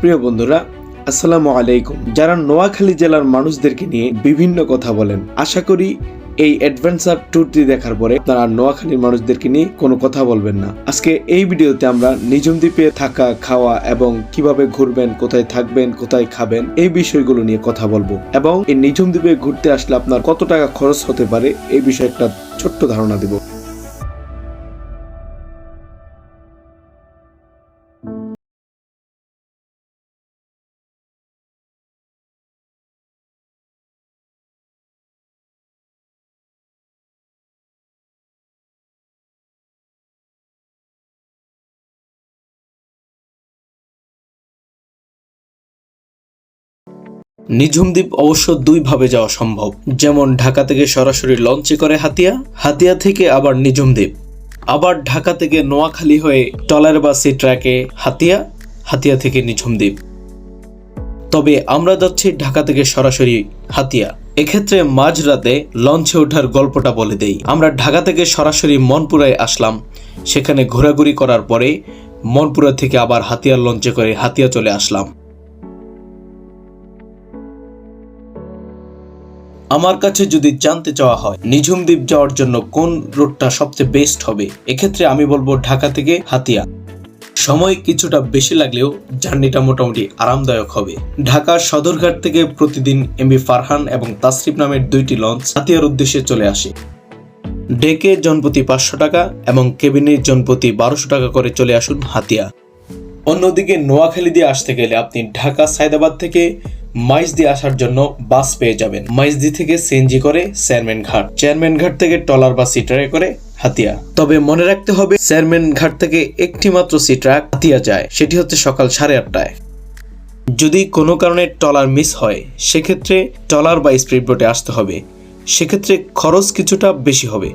প্রিয় বন্ধুরা, আসসালামু আলাইকুম। যারা নোয়াখালী জেলার মানুষদেরকে নিয়ে বিভিন্ন কথা বলেন, আশা করি এই অ্যাডভেঞ্চার ট্যুরটি দেখার পরে আপনারা নোয়াখালীর মানুষদেরকে নিয়ে কোনো কথা বলবেন না। আজকে এই ভিডিওতে আমরা নিজম দ্বীপে থাকা, খাওয়া এবং কীভাবে ঘুরবেন, কোথায় থাকবেন, কোথায় খাবেন এই বিষয়গুলো নিয়ে কথা বলব। এবং এই নিজম দ্বীপে ঘুরতে আসলে আপনার কত টাকা খরচ হতে পারে এই বিষয়ে একটা ছোট্ট ধারণা দিব। নিঝুম দ্বীপ অবশ্য দুইভাবে যাওয়া সম্ভব। যেমন ঢাকা থেকে সরাসরি লঞ্চে করে হাতিয়া হাতিয়া থেকে আবার নিঝুম দ্বীপ আবার ঢাকা থেকে নোয়াখালী হয়ে টলার বা সি ট্র্যাকে হাতিয়া হাতিয়া থেকে নিঝুম দ্বীপ তবে আমরা যাচ্ছি ঢাকা থেকে সরাসরি হাতিয়া। এক্ষেত্রে মাঝরাতে লঞ্চে ওঠার গল্পটা বলে দেই। আমরা ঢাকা থেকে সরাসরি মনপুরায় আসলাম। সেখানে ঘোরাঘুরি করার পরে মনপুরা থেকে আবার হাতিয়ার লঞ্চে করে হাতিয়া চলে আসলাম। আমার কাছে যদি জানতে চাওয়া হয়, নিঝুম দ্বীপ যাওয়ার জন্য কোন রুটটা সবচেয়ে বেস্ট হবে, এক্ষেত্রে আমি বলব ঢাকা থেকে হাতিয়া। সময় কিছুটা বেশি লাগলেও জার্নিটা মোটামুটি আরামদায়ক হবে। ঢাকার সদরঘাট থেকে প্রতিদিন এমবি ফারহান এবং তাসরিফ নামের দুইটি লঞ্চ হাতিয়ার উদ্দেশ্যে চলে আসে। ডেকে জনপতি পাঁচশো টাকা এবং কেবিনের জনপতি বারোশো টাকা করে চলে আসুন হাতিয়া। অন্যদিকে নোয়াখালী দিয়ে আসতে গেলে আপনি ঢাকা সায়দাবাদ থেকে মাইজদি আসার জন্য বাস পেয়ে যাবেন। মাইজদি থেকে সিএনজি করে চেয়ারম্যান ঘাট। চেয়ারম্যান ঘাট থেকে টলার বা সিটারে করে হাতিয়া। তবে মনে রাখতে হবে চেয়ারম্যান ঘাট থেকে একটি মাত্র সিট্রাক হাতিয়া যায়। সেটি হচ্ছে সকাল সাড়ে আটটায়। যদি কোনো কারণে টলার মিস হয়, সেক্ষেত্রে টলার বা স্পিড বোটে আসতে হবে। সেক্ষেত্রে খরচ কিছুটা বেশি হবে।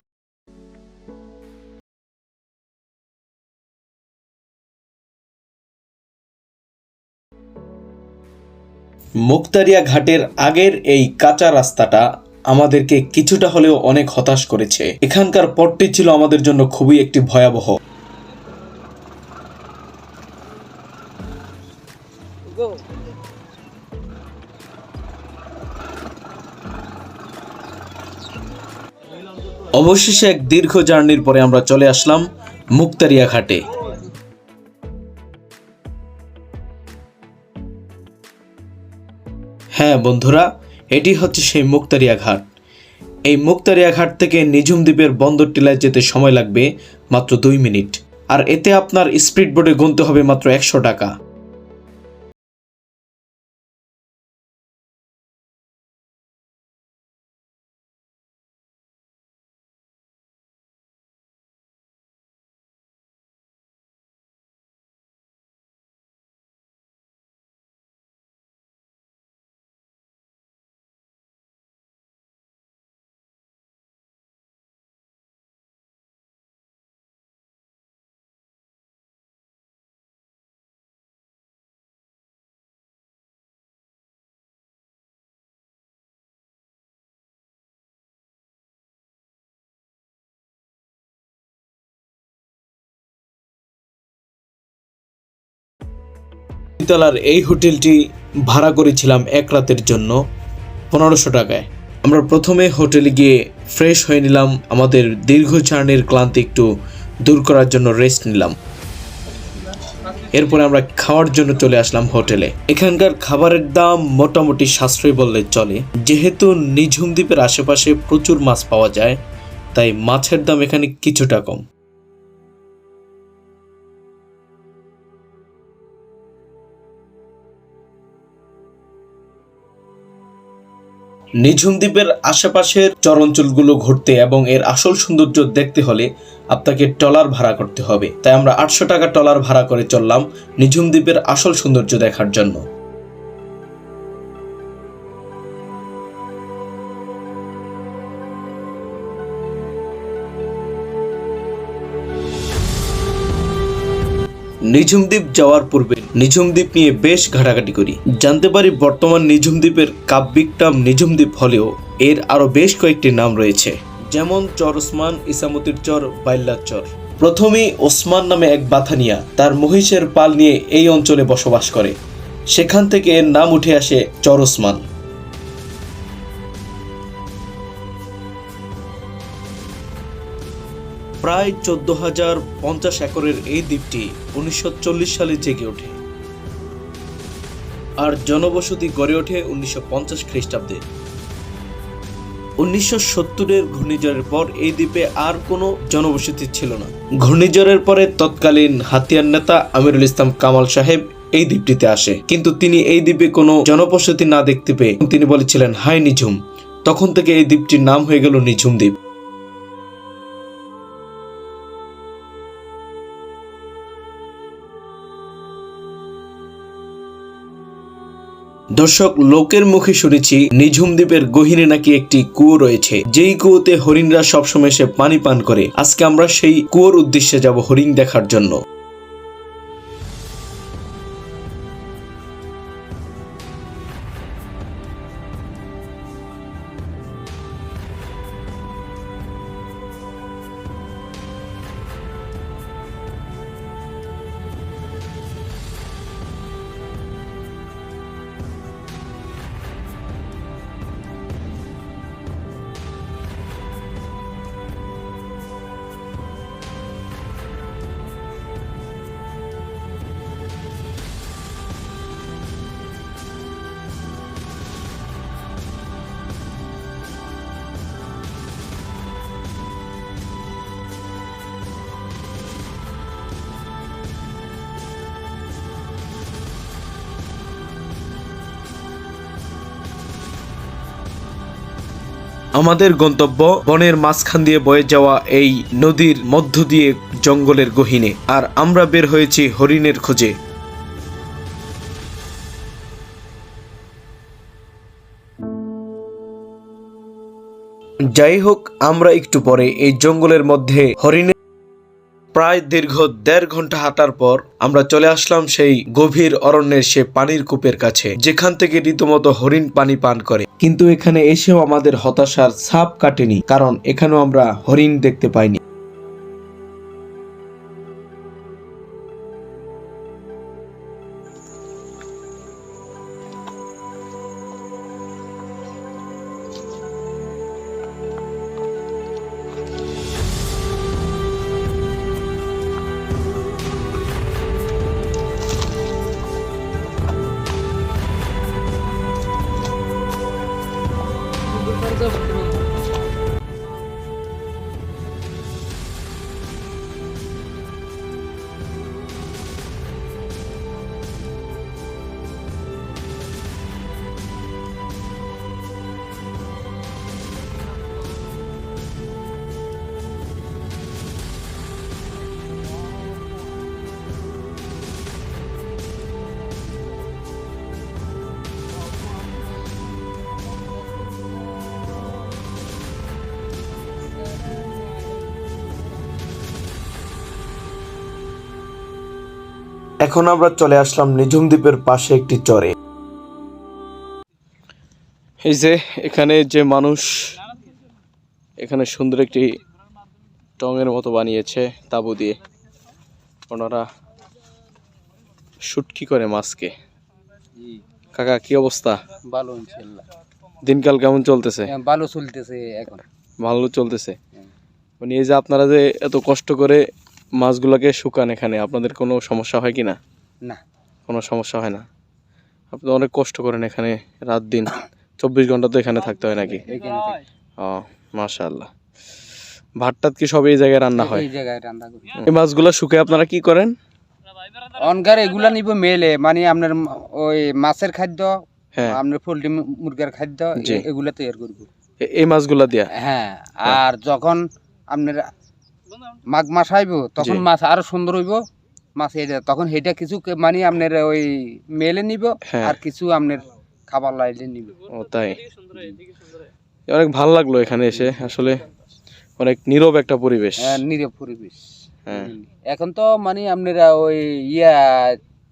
মুক্তারিয়া ঘাটের আগের এই কাঁচা রাস্তাটা আমাদেরকে কিছুটা হলেও অনেক হতাশ করেছে। এখানকার পথটি ছিল আমাদের জন্য খুবই একটি ভয়াবহ। অবশেষে এক দীর্ঘ জার্নির পরে আমরা চলে আসলাম মুক্তারিয়া ঘাটে। হ্যাঁ বন্ধুরা, এটি হচ্ছে সেই মুক্তারিয়া ঘাট এই মুক্তারিয়া ঘাট থেকে নিঝুম দ্বীপের বন্দর টিলায় যেতে সময় লাগবে মাত্র দুই মিনিট। আর এতে আপনার স্পিড বোটে গুনতে হবে মাত্র একশো টাকা। তলার এই হোটেলটি ভাড়া করেছিলাম এক রাতের জন্য পনেরোশো টাকায়। আমরা প্রথমে হোটেলে গিয়ে ফ্রেশ হয়ে নিলাম, আমাদের দীর্ঘ জার্নির ক্লান্তি একটু দূর করার জন্য রেস্ট নিলাম। এরপরে আমরা খাওয়ার জন্য চলে আসলাম হোটেলে। এখানকার খাবারের দাম মোটামুটি সাশ্রয় বললে চলে। যেহেতু নিঝুম দ্বীপের আশেপাশে প্রচুর মাছ পাওয়া যায়, তাই মাছের দাম এখানে কিছুটা কম। নিঝুম দ্বীপের আশেপাশের চরাঞ্চলগুলো ঘুরতে এবং এর আসল সৌন্দর্য দেখতে হলে আপনাকে টলার ভাড়া করতে হবে। তাই আমরা আটশো টাকা টলার ভাড়া করে চললাম নিঝুম দ্বীপের আসল সৌন্দর্য দেখার জন্য। নিঝুম দ্বীপ যাওয়ার পূর্বে নিঝুম দ্বীপ নিয়ে বেশ ঘাটাঘাটি করি। জানতে পারি বর্তমান নিঝুম দ্বীপের কাব্যিক নিঝুম দ্বীপ হলেও এর আরও বেশ কয়েকটি নাম রয়েছে। যেমন চর ওসমান, ইসামতির চর, বাইল্লার চর। প্রথমেই ওসমান নামে এক বাথানিয়া তার মহিষের পাল নিয়ে এই অঞ্চলে বসবাস করে। সেখান থেকে এর নাম উঠে আসে চরসমান প্রায় চোদ্দ হাজার পঞ্চাশ একরের এই দ্বীপটি উনিশশো চল্লিশ সালে জেগে ওঠে। আর জনবসতি গড়ে ওঠে উনিশশো পঞ্চাশ খ্রিস্টাব্দে। উনিশশো সত্তরের ঘূর্ণিঝড়ের পর এই দ্বীপে আর কোনো জনবসতি ছিল না। ঘূর্ণিঝড়ের পরে তৎকালীন হাতিয়ার নেতা আমিরুল ইসলাম কামাল সাহেব এই দ্বীপটিতে আসে। কিন্তু তিনি এই দ্বীপে কোনো জনবসতি না দেখতে পেয়ে তিনি বলেছিলেন হাই নিঝুম। তখন থেকে এই দ্বীপটির নাম হয়ে গেল নিঝুম দ্বীপ। দর্শক, লোকের মুখে শুনেছি নিঝুম দ্বীপের গহিনে নাকি একটি কুয়ো রয়েছে। যেই কুয়োতে হরিণরা সবসময় সে পানি পান করে। আজকে আমরা সেই কুয়োর উদ্দেশ্যে যাব হরিণ দেখার জন্য। আমাদের গন্তব্য বনের মাঝখান দিয়ে বয়ে যাওয়া এই নদীর মধ্য দিয়ে জঙ্গলের গহিনে। আর আমরা বের হয়েছি হরিণের খোঁজে। যাই হোক, আমরা একটু পরে এই জঙ্গলের মধ্যে হরিণের প্রায় দীর্ঘ দেড় ঘণ্টা হাঁটার পর আমরা চলে আসলাম সেই গভীর অরণ্যের সে পানির কূপের কাছে, যেখান থেকে রীতিমতো হরিণ পানি পান করে। কিন্তু এখানে এসেও আমাদের হতাশার ছাপ কাটেনি, কারণ এখানেও আমরা হরিণ দেখতে পাইনি। এখন আমরা চলে আসলাম নিঝুম দ্বীপের পাশে একটি চরে। এই যে এখানে যে মানুষ এখানে সুন্দর একটি টঙের মতো বানিয়েছে তাবু দিয়ে। ওনারা শুটকি করে মাছকে। কাকা কি অবস্থা? ভালো ইনশাল্লাহ দিনকাল কেমন চলতেছে? হ্যাঁ, ভালো চলতেছে এখন। ভালো চলতেছে। হুম। মানে এই যে আপনারা যে এত কষ্ট করে মাছগুলোকে শুকান এখানে। আপনাদের কোনো সমস্যা হয় কি না? না। কোনো সমস্যা হয় না? আপনি অনেক কষ্ট করেন এখানে রাত দিন। চব্বিশ ঘণ্টা তো এখানে থাকতে হয় নাকি। ও মাশাআল্লাহ। ভাত টাত কি সব এই জায়গায় রান্না হয়? এই জায়গায় রান্না করি। এই মাছগুলো শুকে আপনারা কি করেন? অনগার এগুলা নিব মেলে মানে আপনার ওই মাছের খাদ্য হ্যাঁ। আপনার পোল্ট্রি মুরগির খাদ্য এগুলা তৈরি করব। এই মাছগুলা দিয়া? হ্যাঁ আর যখন আপনার মাঘ মাস আইব তখন মাছ আরও সুন্দর হইব। মাছ এটা তখন সেটা কিছু মানে আপনার ওই মেলে নিব হ্যাঁ। আর কিছু আপনার খাবার লাইলে নিব। ও তাই। অনেক ভালো লাগল এখানে এসে আসলে অনেক নীরব একটা পরিবেশ। হ্যাঁ, নীরব পরিবেশ। হ্যাঁ। এখন তো মানে আপনারা ওই ইয়া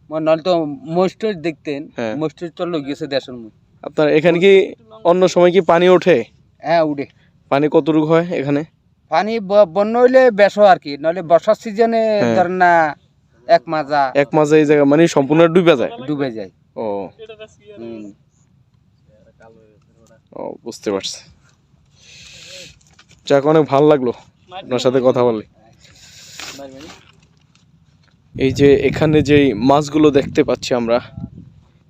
মানে নলে তো মস্টর দেখতেন হ্যাঁ। মস্টর তো লোক গেছে দেশের মধ্যে। আপনার এখানে কি অন্য সময় কি পানি ওঠে? হ্যাঁ উঠে। পানি কতটুকু হয় এখানে? পানি বন্যা হইলে বেশো আর কি নলে বর্ষার সিজনে হ্যাঁ। ধরেন না এক মাজা এক মাজা এই জায়গা মানে সম্পূর্ণ ডুবে যায়। ডুবে যায়। ও। ও বুঝতে পারছি। যাক অনেক ভালো লাগল আপনার সাথে কথা বলে। এই যে এখানে যে মাছগুলো দেখতে পাচ্ছি আমরা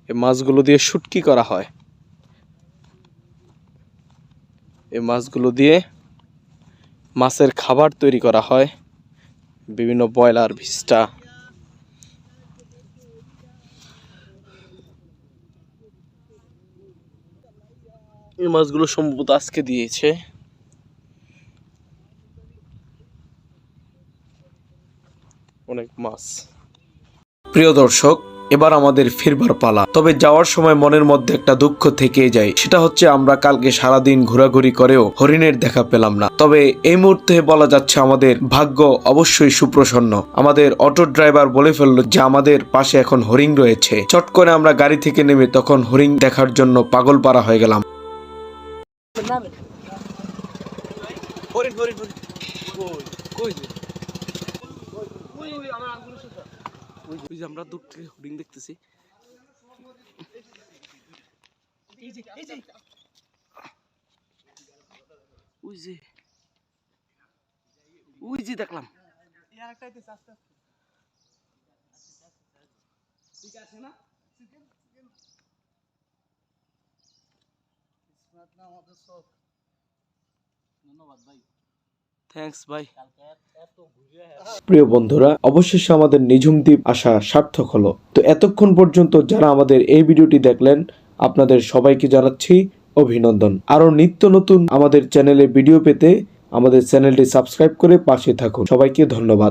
এই মাছগুলো দিয়ে শুটকি করা হয়। এই মাছগুলো দিয়ে মাছের খাবার তৈরি করা হয়। বিভিন্ন ব্রয়লার, ভিস্টা। এই মাছগুলো সম্ভবত আজকে দিয়েছে। অনেক মাছ। প্রিয় দর্শক এবার আমাদের ফিরবার পালা। তবে যাওয়ার সময় মনের মধ্যে একটা দুঃখ থেকেই যায়। সেটা হচ্ছে আমরা কালকে সারাদিন ঘোরাঘুরি করেও হরিণের দেখা পেলাম না। তবে এই মুহূর্তে বলা যাচ্ছে আমাদের ভাগ্য অবশ্যই সুপ্রসন্ন। আমাদের অটো ড্রাইভার বলে ফেলল যে আমাদের পাশে এখন হরিণ রয়েছে। চট করে আমরা গাড়ি থেকে নেমে তখন হরিণ দেখার জন্য পাগল পাড়া হয়ে গেলাম। ওই যে আমরা দূর থেকে হরিণ দেখতেছি দেখলাম। থ্যাঙ্কস ভাই। প্রিয় বন্ধুরা, অবশেষে আমাদের নিঝুম দ্বীপ আসা সার্থক হলো। তো এতক্ষণ পর্যন্ত যারা আমাদের এই ভিডিওটি দেখলেন, আপনাদের সবাইকে জানাচ্ছি অভিনন্দন। আরও নিত্য নতুন আমাদের চ্যানেলে ভিডিও পেতে আমাদের চ্যানেলটি সাবস্ক্রাইব করে পাশে থাকুন। সবাইকে ধন্যবাদ।